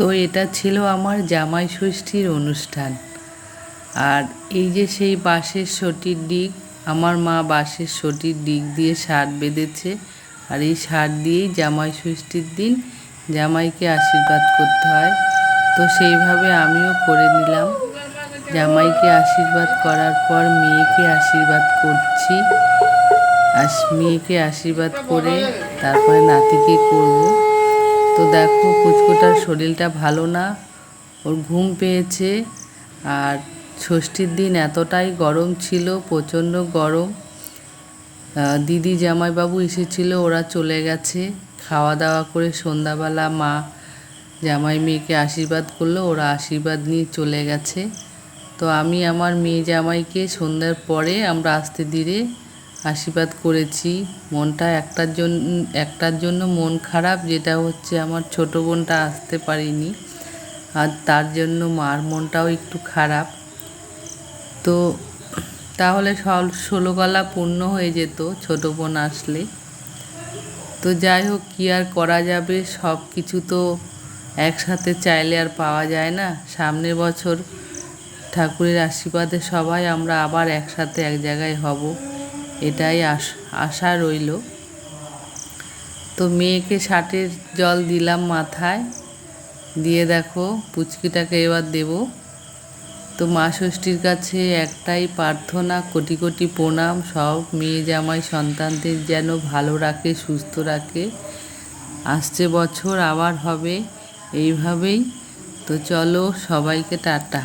এটা ছিল আমার জামাই ষষ্ঠীর অনুষ্ঠান। আর এই যে সেই বাঁশের সটির দিক আমার মা বাঁশের সটির দিক দিয়ে সার বেঁধেছে। আর এই সার দিয়েই জামাই ষষ্ঠীর দিন জামাইকে আশীর্বাদ করতে হয়। তো সেইভাবে আমিও করে নিলাম। জামাইকে আশীর্বাদ করার পর মেয়েকে আশীর্বাদ করছি। আস, মেয়েকে আশীর্বাদ করে তারপরে নাতিকে করব। তো দেখো পুচকোটার শরীরটা ভালো না, ওর ঘুম পেয়েছে। আর ষষ্ঠীর দিন এতটাই গরম ছিল, প্রচণ্ড গরম। দিদি জামাইবাবু এসেছিল, ওরা চলে গেছে। খাওয়া দাওয়া করে সন্ধ্যাবেলা মা জামাই মেয়েকে আশীর্বাদ করল, ওরা আশীর্বাদ নিয়ে চলে গেছে। তো আমি আমার মেয়ে জামাইকে সন্ধ্যার পরে আমরা আস্তে ধীরে আশীর্বাদ করেছি। মনটা একটার জন্য একটার জন্য মন খারাপ, যেটা হচ্ছে আমার ছোটো বোনটা আসতে পারিনি। আর তার জন্য মার মনটাও একটু খারাপ। তো তাহলে সল, ষোলো গলা পূর্ণ হয়ে যেত ছোটো বোন আসলে। তো যাই হোক, কী আর করা যাবে? সব কিছু তো একসাথে চাইলে আর পাওয়া যায় না। সামনের বছর ঠাকুরের আশীর্বাদে সবাই আমরা আবার একসাথে এক জায়গায় হব। এটাই আশ রইল। তো মেয়েকে ষাটের জল দিলাম মাথায়। দিয়ে দেখো, পুচকিটাকে এবার দেবো। তো মা ষষ্ঠীর কাছে একটাই প্রার্থনা, কোটি কোটি প্রণাম, সব মেয়ে জামাই সন্তানদের যেন ভালো রাখে, সুস্থ রাখে। আসছে বছর, আবার হবে, এইভাবেই। তো চলো, সবাইকে টাটা।